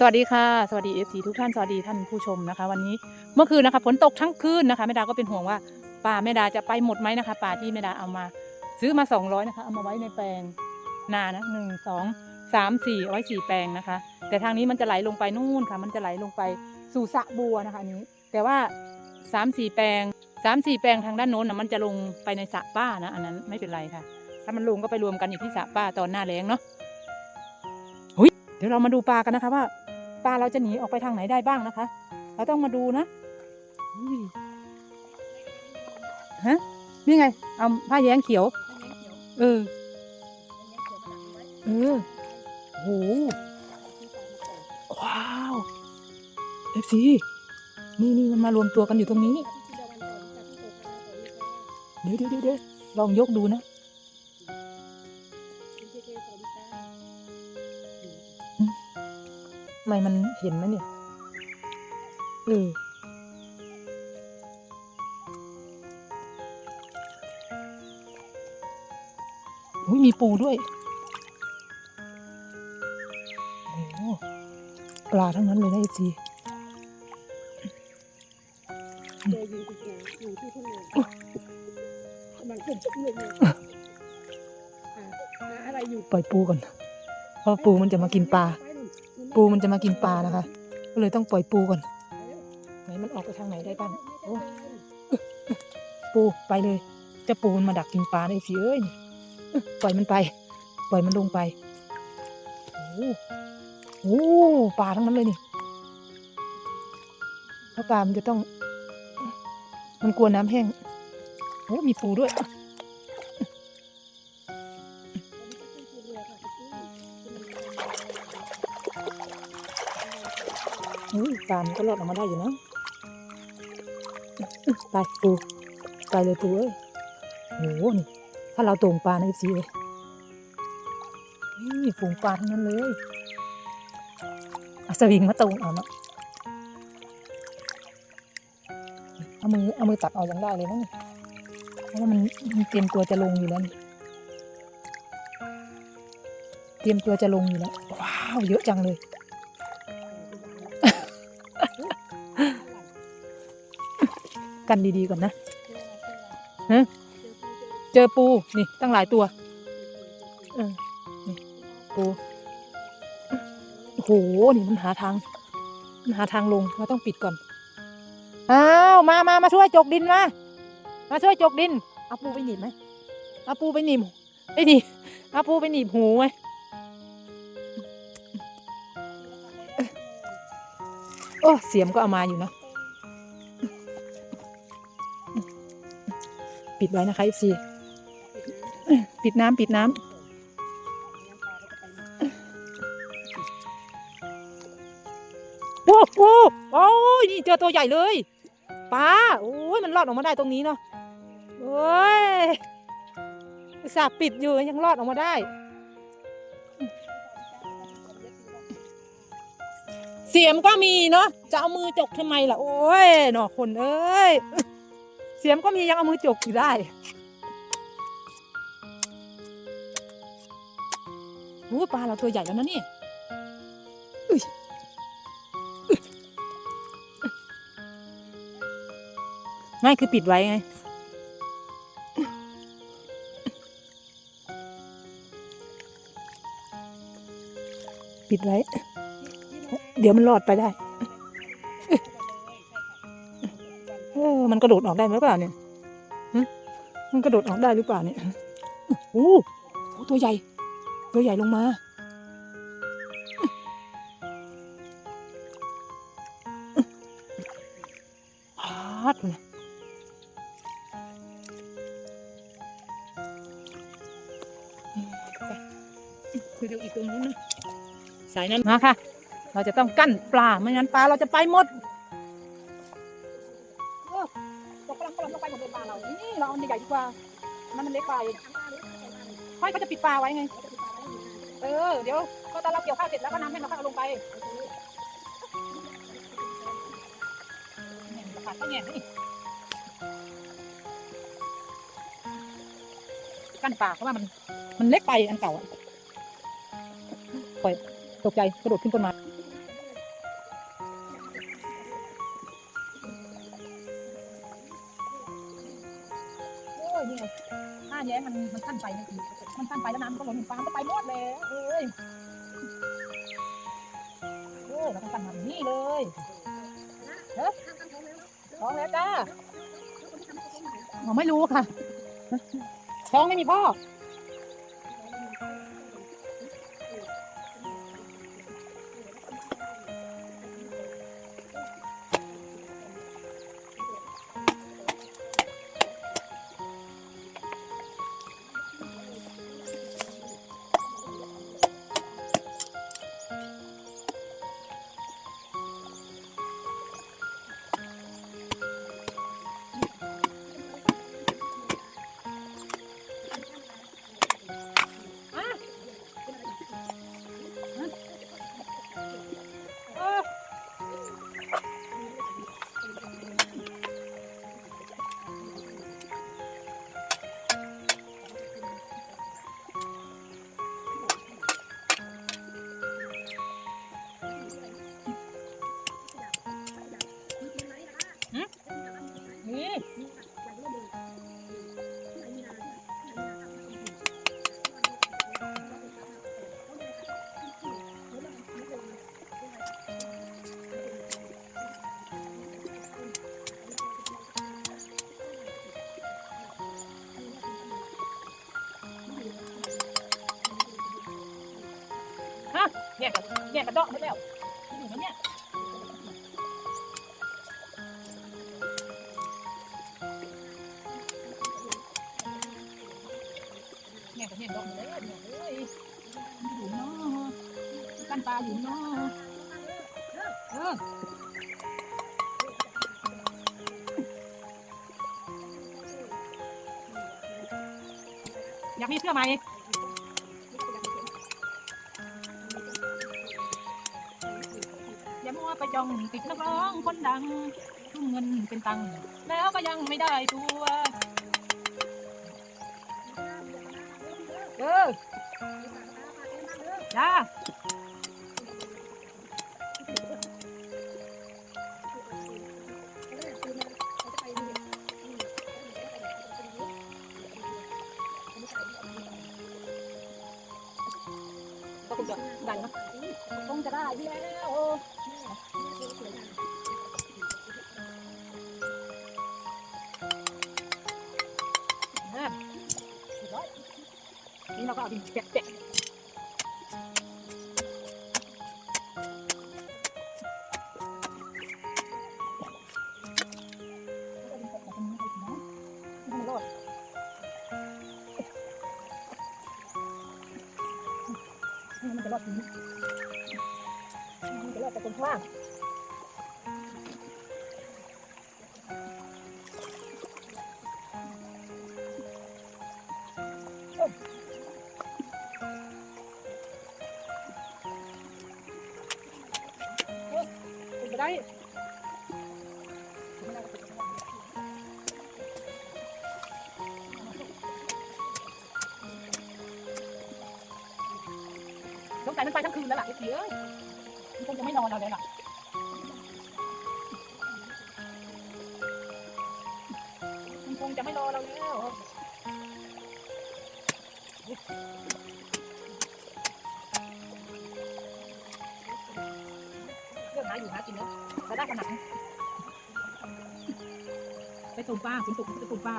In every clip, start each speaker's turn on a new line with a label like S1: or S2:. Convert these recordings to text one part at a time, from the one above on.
S1: สวัสดีค่ะ สวัสดีเอฟซีทุกท่าน สวัสดีท่านผู้ชมนะคะ วันนี้เมื่อคืนนะคะฝนตกทั้งคืนนะคะแม่ดาก็เป็นห่วงว่าป่าแม่ดาจะไปหมดไหมนะคะป่าที่แม่ดาเอามาซื้อมา 200นะคะเอามาไว้ในแปลงนานะหนึ่งสองสามสี่เอาไว้สี่แปลงนะคะ แต่ทางนี้มันจะไหลลงไปนู่นค่ะ มันจะไหลลงไปสู่สะบัวนะคะนี้ แต่ว่าสามสี่แปลงสามสี่แปลงทางด้านโน้นนะมันจะลงไปในสระป้านะอันนั้นไม่เป็นไรค่ะ ถ้ามันลงก็ไปรวมกันอยู่ที่สระป้าตอนหน้าแล้งเนาะหุยเดี๋ยวเรามาดูปลากันนะคะว่า ปลาเราจะหนีออกไปทางไหนได้บ้างนะคะ เราต้องมาดูนะอุ้ยฮะนี่ไง เอาผ้าแย้งเขียว เออ เออโหว้าวเอฟซีนี่นี่มันมารวมตัวกันอยู่ตรงนี้ เดี๋ยวเดี๋ยวเดี๋ยวเดี๋ยวลองยกดูนะ ไมมันเห็นไหมเนี่ยเอออุ้ยมีปูด้วยโอ้โหปลาทั้งนั้นเลยนะเอจี
S2: เจออยู่ที่ไหนอยู่ที่ทุ่งนากำลังขึ้นจุดหนึ่งเลยอ่าหาอะไรอยู่
S1: ปล่อยปูก่อนเพราะปูมันจะมากินปลา ปูมันจะมากินปลานะคะ ก็เลยต้องปล่อยปูก่อนไหนมันออกไปทางไหนได้บ้างโอ้ปูไปเลยเจะปูมันมาดักกินปลาในสิเอ้ยปล่อยมันไป ปล่อยมันลงไปโอ้โหโอ้ปลาทั้งนั้นเลยนี่เพราะปลามันจะต้อง มันกลัวน้ำแห้งโอ้มีปูด้วย ปลามันก็รอดออกมาได้อยู่นะไปปูไปเลยปูเอ้ยโหนี่ถ้าเราตรงปลาในสีเลยนี่ฝูงปลาทั้งนั้นเลยเอาสวิงมาตรงเอาเนาะเอามือเอามือตัดออกยังได้เลยนะเพราะว่ามันมันเตรียมตัวจะลงอยู่แล้วเตรียมตัวจะลงอยู่แล้วว้าวเยอะจังเลย กันดีๆก่อนนะเจอปูนี่ตั้งหลายตัวเออนี่ปูโอ้โหนี่มันหาทางมันหาทางลงเราต้องปิดก่อนอ้าวมามามาช่วยจกดินมามาช่วยจกดินเอาปูไปหนีบไหมเอาปูไปหนีบไปหนีบเอาปูไปหนีบหูไหมโอ้เสียมก็เอามาอยู่นะ ปิดไว้นะคะ FC ปิดน้ำปิดน้ำโอ้โหโอ้ยนี่เจอตัวใหญ่เลยปลาโอ้ยมันรอดออกมาได้ตรงนี้เนาะโอ้ยสาปิดอยู่ยังรอดออกมาได้เสียมก็มีเนาะจะเอามือจกทำไมล่ะ โอ้ยหนอคนเอ้ย เสียมก็มียังเอามือจกอยู่ได้โอ้ยปลาเราตัวใหญ่แล้วนะนี่อุ๊ยอุ๊ยไม่คือปิดไว้ไง ปิดไว้ เดี๋ยวมันรอดไปได้ มันกระโดดออกได้ไหมเปล่าเนี่ยมันกระโดดออกได้หรือเปล่าเนี่ยโอ้โหตัวใหญ่ ตัวใหญ่ลงมา ฮาดนะไปดูอีกตรงนู้นนะสายนั้นมาค่ะ เราจะต้องกั้นปลา ไม่งั้นปลาเราจะไปหมด ตกกำลังกำลังลงไปหมดเลยปลาเรา นี่เราเอาใหญ่ๆดีกว่ามันมันเล็กไปค่อยเขาจะปิดปลาไว้ไง เออ เดี๋ยวก็ตอนเราเกี่ยวข้าวเสร็จแล้วก็น้ำให้เราค่อยเอาลงไปเนี่ยขาดก็แง่นี่กั้นปลาเพราะว่ามันมันเล็กไปอันเก่าอะปล่อยตกใจกระโดดขึ้นต้นไม้
S2: ไปนะทีมันสั้นไปแล้วน้ำมันก็ล้นปลาก็ไปหมดแล้วเอ้ยโอ้เราต้องตั้งแบบนี้เลยเฮ้ยท้องแล้วจ้าผมไม่รู้ค่ะท้องไม่มีพ่อเอ นี่เนี่ยกระเนี่ยกระดอกไปแล้วอยู่แล้วเนี่ยเนี่ย ปลาอยู่นาเอออยากมีเสื้อไหมอย่ามัวไปจ้องติดนักร้องคนดังทุ่มเงินเป็นตังค์แล้วก็ยังไม่ได้ตัวเออจ้า ก็คงจะได้เนอะคงจะได้ที่แล้วอะเอบนี้มันจะรอดแต่คนข้างได้ ไปทั้งคืนแล้วล่ะไอ้เสียเอ้ยมันคงจะไม่นอนเราเลยล่ะมันคงจะไม่รอเราแล้วเรื่องหาอยู่หากินแล้วแต่ได้ขนาดนี้ไปตุ่มปลาฝนตกไปตุ่มปลา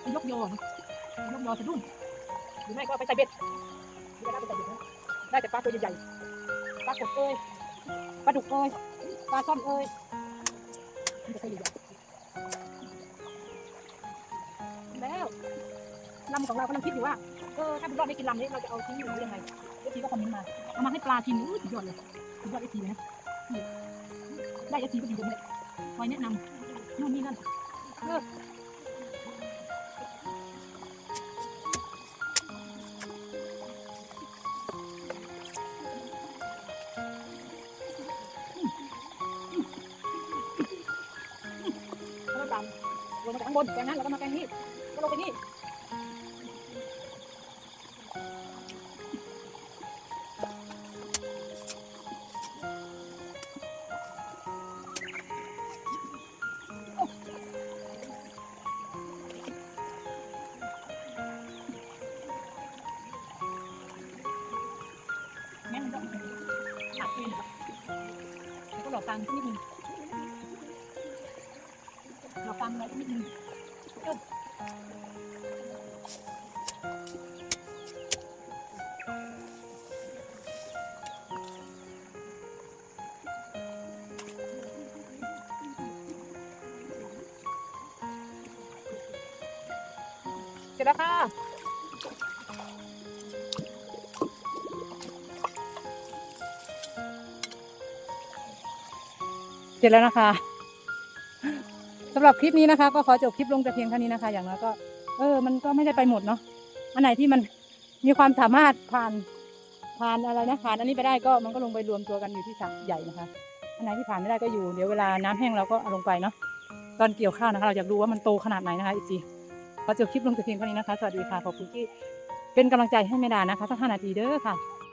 S2: ไปยกยอไปยกยอสะดุ้งหรือไม่ก็ไปใส่เบ็ดไม่ได้ไปใส่เบ็ดนะได้แต่ปลาตัวใหญ่ๆ ปลากดเอ้ยปลาดุกเอ้ยปลาช่อนเอ้ยมันจะตัวใหญ่แล้วลำของเรากำลังคิดอยู่ว่าเออถ้าบุญรอดได้กินลำนี้เราจะเอาทิ้งหรือยังไงเอฟซีก็คอมเมนต์มาเอามาให้ปลากินอู้สุดยอดเลยสุดยอดเอฟซีนะนี่ได้เอฟซีก็ดีจังเลยคอยแนะนำนู่นนี่นั่นเออ ลงมาจากข้างบนจากนั้นเราก็มาแกงนี้ก็ลงไปนี่
S1: งั้นมันก็หนักขึ้นแล้วก็หลอกฟังนิดนึง ฟังค์อะไรนิดนึงเอ้าเสร็จแล้วค่ะเสร็จแล้วนะคะ หรับคลิปนี้นะคะ ก็ขอจบคลิปลงแต่เพียงเท่านี้นะคะ อย่างน้อยก็ เออ มันก็ไม่ได้ไปหมดเนาะอันไหนที่มันมีความสามารถผ่านผ่านอะไรนะผ่านอันนี้ไปได้ก็มันก็ลงไปรวมตัวกันอยู่ที่สระใหญ่นะคะ อันไหนที่ผ่านไม่ได้ก็อยู่เดี๋ยวเวลาน้ำแห้งเราก็เอาลงไปเนาะตอนเกี่ยวข้าวนะคะเราอยากรู้ว่ามันโตขนาดไหนนะคะอีจีขอจบคลิปลงแต่เพียงเท่านี้นะคะสวัสดีค่ะขอบคุณที่เป็นกำลังใจให้แม่ดานะคะสักห้านาทีเด้อค่ะ